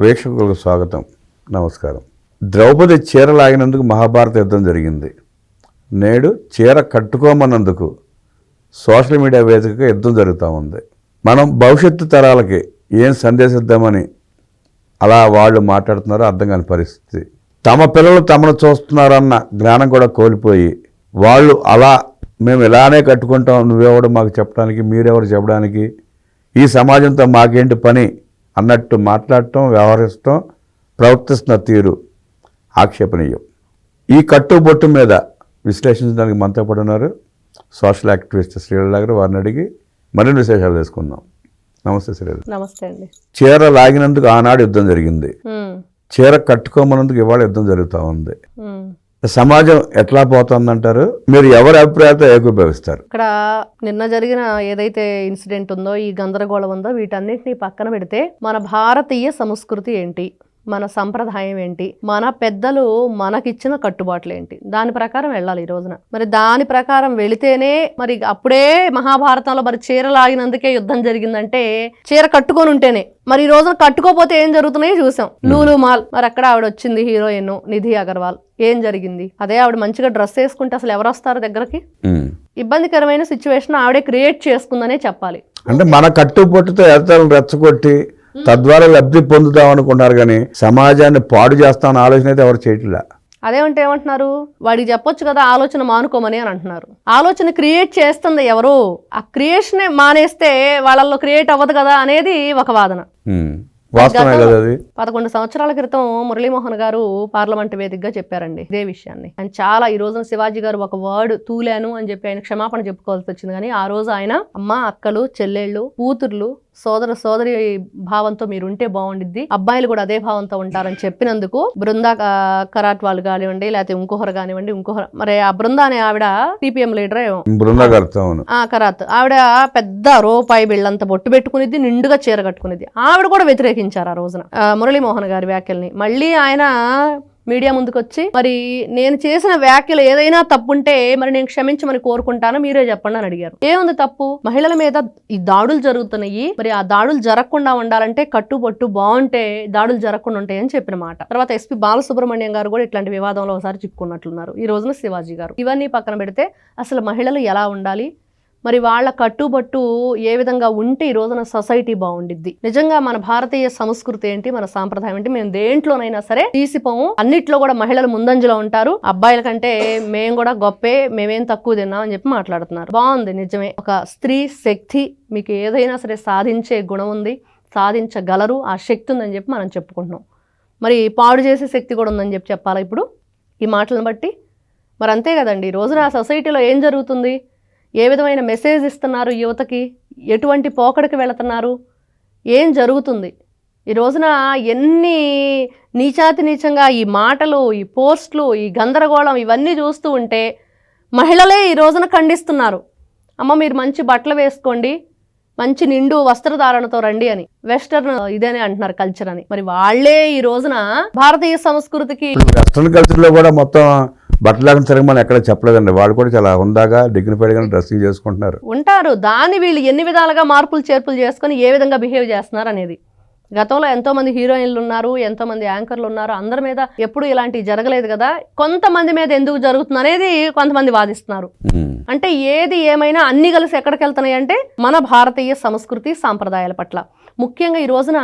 ప్రేక్షకులకు స్వాగతం. నమస్కారం. ద్రౌపది చీర లాగినందుకు మహాభారత యుద్ధం జరిగింది. నేడు చీర కట్టుకోమన్నందుకు సోషల్ మీడియా వేదికగా యుద్ధం జరుగుతూ ఉంది. మనం భవిష్యత్తు తరాలకి ఏం సందేశిద్దామని అలా వాళ్ళు మాట్లాడుతున్నారో అర్థం కాని పరిస్థితి. తమ పిల్లలు తమను చూస్తున్నారన్న జ్ఞానం కూడా కోల్పోయి వాళ్ళు అలా మేము ఇలానే కట్టుకుంటాం నువ్వెవడు మాకు చెప్పడానికి మీరెవరు చెప్పడానికి ఈ సమాజంతో మాకేంటి పని అన్నట్టు మాట్లాడటం వ్యవహరిస్తాం ప్రవర్తిస్తున్న తీరు ఆక్షేపణీయం. ఈ కట్టుబొట్టు మీద విశ్లేషించడానికి మనతో పాటు ఉన్నారు సోషల్ యాక్టివిస్ట్ శ్రీల గారు. వారిని అడిగి మరిన్ని విశేషాలు తెలుసుకుందాం. నమస్తే శ్రీల నమస్తే అండి. చీర లాగినందుకు ఆనాడు యుద్ధం జరిగింది. చీర కట్టుకోమన్నందుకు ఇవాళ యుద్ధం జరుగుతూ ఉంది. సమాజం ఎట్లా పోతుందంటారు? మీరు ఎవరి అభిప్రాయంతో ఏకీభవిస్తారు? ఇక్కడ నిన్న జరిగిన ఏదైతే ఇన్సిడెంట్ ఉందో ఈ గందరగోళం ఉందో వీటన్నిటిని పక్కన పెడితే మన భారతీయ సంస్కృతి ఏంటి? మన సంప్రదాయం ఏంటి? మన పెద్దలు మనకిచ్చిన కట్టుబాట్లు ఏంటి దాని ప్రకారం వెళ్ళాలి ఈ రోజున. మరి దాని ప్రకారం వెళితేనే మరి అప్పుడే మహాభారతంలో మరి చీర లాగినందుకే యుద్ధం జరిగిందంటే చీర కట్టుకొని ఉంటేనే మరి ఈ రోజున కట్టుకోపోతే ఏం జరుగుతున్నాయో చూసాం. లూలు మాల్. మరి అక్కడ ఆవిడ వచ్చింది హీరోయిన్ నిధి అగర్వాల్. ఏం జరిగింది? అదే ఆవిడ మంచిగా డ్రెస్ వేసుకుంటే అసలు ఎవరు వస్తారు దగ్గరకి. ఇబ్బందికరమైన సిచ్యువేషన్ ఆవిడే క్రియేట్ చేసుకుందనే చెప్పాలి. అంటే మన కట్టుబొట్టుతో ఎడతలను రెచ్చగొట్టి తద్వారా లబ్ధి పొందుతాం అనుకున్నారు కానీ సమాజాన్ని పాడు చేస్తామని ఆలోచన అయితే ఎవరు చేయట్లే? అదేమంటే ఏమంటున్నారు? వాడికి చెప్పొచ్చు కదా ఆలోచన మానుకోమని అని అంటున్నారు. ఆలోచన క్రియేట్ చేస్తుంది ఎవరు? ఆ క్రియేషనే మానేస్తే వాళ్ళల్లో క్రియేట్ అవ్వదు కదా అనేది ఒక వాదన. పదకొండు సంవత్సరాల క్రితం మురళీమోహన్ గారు పార్లమెంట్ వేదికగా చెప్పారండి ఇదే విషయాన్ని. ఆయన చాలా ఈ రోజున శివాజీ గారు ఒక వర్డ్ తూలాను అని చెప్పి ఆయన క్షమాపణ చెప్పుకోవాల్సి వచ్చింది. కానీ ఆ రోజు ఆయన అమ్మ అక్కలు చెల్లెళ్ళు కూతుర్లు సోదర సోదరి భావంతో మీరు ఉంటే బాగుండిద్ది. అబ్బాయిలు కూడా అదే భావంతో ఉంటారని చెప్పినందుకు బృందా కరాట్ వాళ్ళు కానివ్వండి లేకపోతే ఇంకొకరు కానివ్వండి ఇంకొకరు మరి ఆ బృందా అనే ఆవిడ సిపిఎం లీడర్. బృందా ఆ కరాత్. ఆవిడ పెద్ద రూపాయి బిళ్ళంత బొట్టు పెట్టుకునిద్ది నిండుగా చీర కట్టుకునిద్ది. ఆవిడ కూడా వ్యతిరేకించారు ఆ రోజున. మురళీమోహన్ గారి వ్యాఖ్యల్ని. మళ్ళీ ఆయన మీడియా ముందుకు వచ్చి మరి నేను చేసిన వ్యాఖ్యలు ఏదైనా తప్పుంటే మరి నేను క్షమించమని కోరుకుంటాను? మీరే చెప్పండి అని అడిగారు. ఏముంది తప్పు? మహిళల మీద ఈ దాడులు జరుగుతున్నాయి. మరి ఆ దాడులు జరగకుండా ఉండాలంటే కట్టుబొట్టు బాగుంటే దాడులు జరగకుండా ఉంటాయని చెప్పిన మాట. తర్వాత ఎస్పీ బాలసుబ్రహ్మణ్యం గారు కూడా ఇట్లాంటి వివాదంలో ఒకసారి చిక్కున్నట్లున్నారు ఈ రోజున శివాజీ గారు. ఇవన్నీ పక్కన పెడితే అసలు మహిళలు ఎలా ఉండాలి? మరి వాళ్ళ కట్టుబట్టు ఏ విధంగా ఉంటే ఈ రోజున సొసైటీ బాగుండిద్ది. నిజంగా మన భారతీయ సంస్కృతి ఏంటి మన సాంప్రదాయం ఏంటి మేము దేంట్లోనైనా సరే తీసిపోము. అన్నిట్లో కూడా మహిళలు ముందంజలో ఉంటారు. అబ్బాయిల కంటే మేము కూడా గొప్పే మేమేం తక్కువ తిన్నాం అని చెప్పి మాట్లాడుతున్నారు. బాగుంది నిజమే. ఒక స్త్రీ శక్తి మీకు ఏదైనా సరే సాధించే గుణం ఉంది సాధించగలరు ఆ శక్తి ఉందని చెప్పి మనం చెప్పుకుంటున్నాం. మరి పాడు చేసే శక్తి కూడా ఉందని చెప్పి చెప్పాలా ఇప్పుడు? ఈ మాటలను బట్టి? మరి అంతే కదండి ఈ రోజున ఆ సొసైటీలో ఏం జరుగుతుంది? ఏ విధమైన మెసేజ్ ఇస్తున్నారు యువతకి? ఎటువంటి పోకడకి వెళుతున్నారు? ఏం జరుగుతుంది? ఈ రోజున ఎన్ని నీచాతి నీచంగా ఈ మాటలు ఈ పోస్టులు ఈ గందరగోళం ఇవన్నీ చూస్తూ ఉంటే మహిళలే ఈ రోజున ఖండిస్తున్నారు. అమ్మ మీరు మంచి బట్టలు వేసుకోండి మంచి నిండు వస్త్రధారణతో రండి అని. వెస్టర్న్ ఇదేనే అంటున్నారు కల్చర్ అని. మరి వాళ్ళే ఈ రోజున భారతీయ సంస్కృతికి వెస్టర్న్ కల్చర్లో కూడా మొత్తం బట్టలాగా తిరగమని ఎక్కడ చెప్పలేదండి. వాళ్ళు కూడా చాలా హుందాగా డిగ్నిఫైడ్గా డ్రెస్సింగ్ చేసుకుంటున్నారు. ఉంటారు. దాన్ని వీళ్ళు ఎన్ని విధాలుగా మార్పులు చేర్పులు చేసుకొని ఏ విధంగా బిహేవ్ చేస్తున్నారు అనేది. గతంలో ఎంతో మంది హీరోయిన్లు ఉన్నారు ఎంతో మంది యాంకర్లు ఉన్నారు. అందరి మీద ఎప్పుడు ఇలాంటివి జరగలేదు కదా. కొంతమంది మీద ఎందుకు జరుగుతుంది అనేది కొంతమంది వాదిస్తున్నారు. అంటే ఏది ఏమైనా అన్ని కలిసి ఎక్కడికి వెళ్తున్నాయి అంటే మన భారతీయ సంస్కృతి సాంప్రదాయాల పట్ల. ముఖ్యంగా ఈ రోజున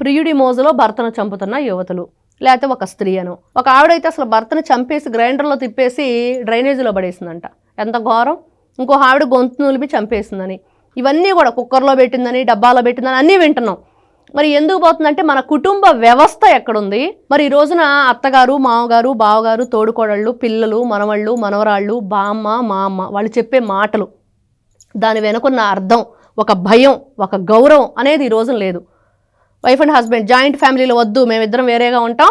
ప్రియుడి మోజులో భర్తను చంపుతున్న యువతులు. లేకపోతే ఒక స్త్రీ అను ఒక ఆవిడైతే అసలు భర్తను చంపేసి గ్రైండర్లో తిప్పేసి డ్రైనేజీలో పడేసిందంట. ఎంత ఘోరం? ఇంకో ఆవిడ గొంతు నులిపి చంపేసిందని. ఇవన్నీ కూడా కుక్కర్లో పెట్టిందని డబ్బాలో పెట్టిందని అన్నీ వింటున్నాం. మరి ఎందుకు పోతుందంటే మన కుటుంబ వ్యవస్థ ఎక్కడుంది? మరి ఈ రోజున అత్తగారు మామగారు బావగారు తోడుకోడళ్ళు పిల్లలు మనవళ్ళు మనవరాళ్ళు బామ్మ మా అమ్మ వాళ్ళు చెప్పే మాటలు. దాని వెనుకున్న అర్థం ఒక భయం ఒక గౌరవం అనేది ఈ రోజున లేదు. వైఫ్ అండ్ హస్బెండ్ జాయింట్ ఫ్యామిలీలో వద్దు మేమిద్దరం వేరేగా ఉంటాం.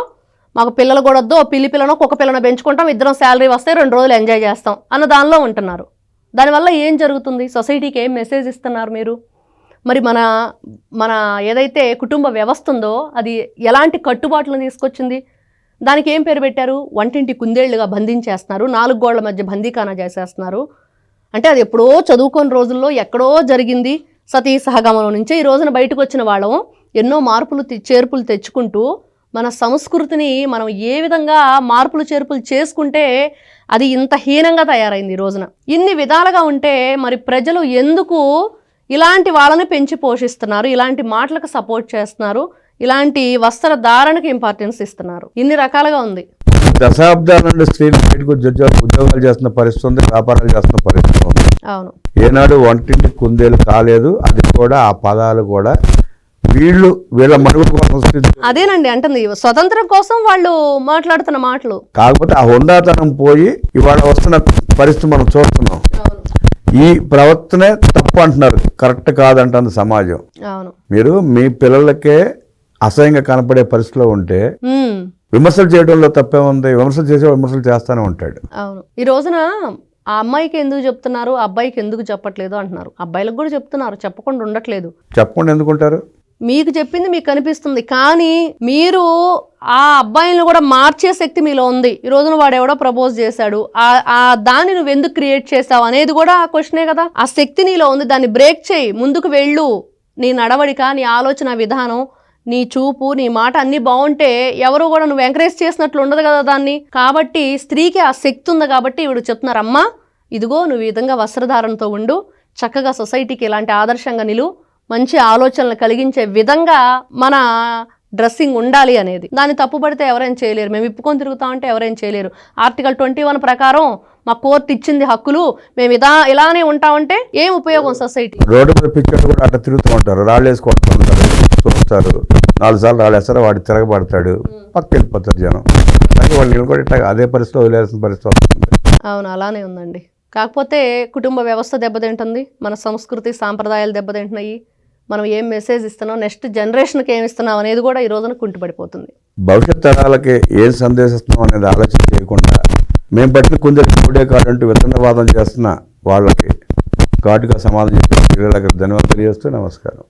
మాకు పిల్లలు కూడా వద్దు పిల్లి పిల్లనో కుక్క పిల్లను పెంచుకుంటాం ఇద్దరం శాలరీ వస్తే రెండు రోజులు ఎంజాయ్ చేస్తాం అన్న దానిలో ఉంటున్నారు. దానివల్ల ఏం జరుగుతుంది? సొసైటీకి ఏం మెసేజ్ ఇస్తున్నారు మీరు? మరి మన మన ఏదైతే కుటుంబ వ్యవస్థ ఉందో అది ఎలాంటి కట్టుబాట్లను తీసుకొచ్చింది? దానికి ఏం పేరు పెట్టారు? వంటింటి కుందేళ్ళుగా బంధించేస్తున్నారు నాలుగు గోళ్ళ మధ్య బందీకానా చేసేస్తున్నారు. అంటే అది ఎప్పుడో చదువుకొని రోజుల్లో ఎక్కడో జరిగింది. సతీ సహగమనం నుంచే ఈ రోజున బయటకు వచ్చిన వాళ్ళం ఎన్నో మార్పులు చేర్పులు తెచ్చుకుంటూ మన సంస్కృతిని మనం ఏ విధంగా మార్పులు చేర్పులు చేసుకుంటే అది ఇంత హీనంగా తయారైంది ఈ రోజున. ఇన్ని విధాలుగా ఉంటే మరి ప్రజలు ఎందుకు ఇలాంటి వాళ్ళని పెంచి పోషిస్తున్నారు ఇలాంటి మాటలకు సపోర్ట్ చేస్తున్నారు ఇలాంటి వస్త్ర ధారణకు ఇంపార్టెన్స్ ఇస్తున్నారు. ఇన్ని రకాలుగా ఉంది. దశాబ్దాల నుండి స్త్రీలు బయటకు ఉద్యోగాలు చేస్తున్న పరిస్థితి ఉంది వ్యాపారాలు చేస్తున్న పరిస్థితి ఉంది. అవును. ఏనాడు వంటింటి కుందేలు కాలేదు అది కూడా ఆ పదాలు కూడా వీళ్ళు వీళ్ళ మనుగడ కోసం అదేనండి అంటుంది. స్వతంత్రం కోసం వాళ్ళు మాట్లాడుతున్న మాటలు. కాకపోతే ఆ హుందాతనం పోయి ఇవాళ వస్తున్న పరిస్థితి మనం చూస్తున్నాం. ఈ ప్రవర్తనే తప్పు అంటున్నారు. కరెక్ట్ కాదంటుంది సమాజం. అవును. మీరు మీ పిల్లలకే అసహ్యంగా కనపడే పరిస్థితిలో ఉంటే విమర్శలు చేయడంలో తప్పే ఉంది. విమర్శలు చేసే విమర్శలు చేస్తానే ఉంటాడు. అవును. ఈ రోజున ఆ అమ్మాయికి ఎందుకు చెప్తున్నారు? అబ్బాయికి ఎందుకు చెప్పట్లేదు అంటున్నారు. అబ్బాయిలకు కూడా చెప్తున్నారు. చెప్పకుండా ఉండట్లేదు. చెప్పకుండా ఎందుకుంటారు మీకు చెప్పింది మీకు కనిపిస్తుంది. కానీ మీరు ఆ అబ్బాయిని కూడా మార్చే శక్తి మీలో ఉంది. ఈ రోజున వాడు ఎవడో ప్రపోజ్ చేశాడు. ఆ ఆ దాన్ని నువ్వు ఎందుకు క్రియేట్ చేసావు అనేది కూడా ఆ క్వశ్చనే కదా. ఆ శక్తి నీలో ఉంది. దాన్ని బ్రేక్ చేయి. ముందుకు వెళ్ళు. నీ నడవడిక నీ ఆలోచన విధానం నీ చూపు నీ మాట అన్నీ బాగుంటే ఎవరు కూడా నువ్వు ఎంకరేజ్ చేసినట్లు ఉండదు కదా దాన్ని. కాబట్టి స్త్రీకి ఆ శక్తి ఉంది కాబట్టి ఇవిడు చెప్తున్నారు అమ్మా ఇదిగో నువ్వు ఈ విధంగా వస్త్రధారణతో ఉండు. చక్కగా సొసైటీకి ఇలాంటి ఆదర్శంగా నిలువు మంచి ఆలోచనలు కలిగించే విధంగా మన డ్రెస్సింగ్ ఉండాలి అనేది. దాన్ని తప్పుపడితే ఎవరైనా చేయలేరు. మేము ఇప్పుకొని తిరుగుతామంటే ఎవరైనా చేయలేరు. ఆర్టికల్ ట్వంటీ వన్ ప్రకారం మా కోర్టు ఇచ్చింది హక్కులు. మేము ఇదా ఇలానే ఉంటామంటే ఏం ఉపయోగం సొసైటీ? రోడ్డు మీద కూడా అట్లా తిరుగుతూ ఉంటారు. రాళ్ళు వేసి కొడుతూ ఉంటారు. చూస్తారు నాలుగు సార్లు రాళ్ళు వేస్తారు. వాడు తిరగబడతాడు. పక్క వెళ్ళిపోతారు జనం. అలాగే వాళ్ళు నిలబడి అదే పరిస్థితిలో వదిలేసిన పరిస్థితి వస్తుంది. అవును అలానే ఉందండి. కాకపోతే కుటుంబ వ్యవస్థ దెబ్బతింటుంది. మన సంస్కృతి సాంప్రదాయాలు దెబ్బతింటున్నాయి. మనం ఏం మెసేజ్ ఇస్తున్నాం నెక్స్ట్ జనరేషన్కి ఏమి ఇస్తున్నాం అనేది కూడా ఈ రోజున కుంటుపడిపోతుంది. భవిష్యత్ తరాలకి ఏం సందేశిస్తున్నాం అనేది ఆలోచన చేయకుండా మేము పట్టిన కొందరికి మూడే కాదు అంటూ విత్తనవాదం చేస్తున్న వాళ్ళకి ఘాటుగా సమాధానం చెప్పిన ధన్యవాదాలు తెలియజేస్తూ నమస్కారం.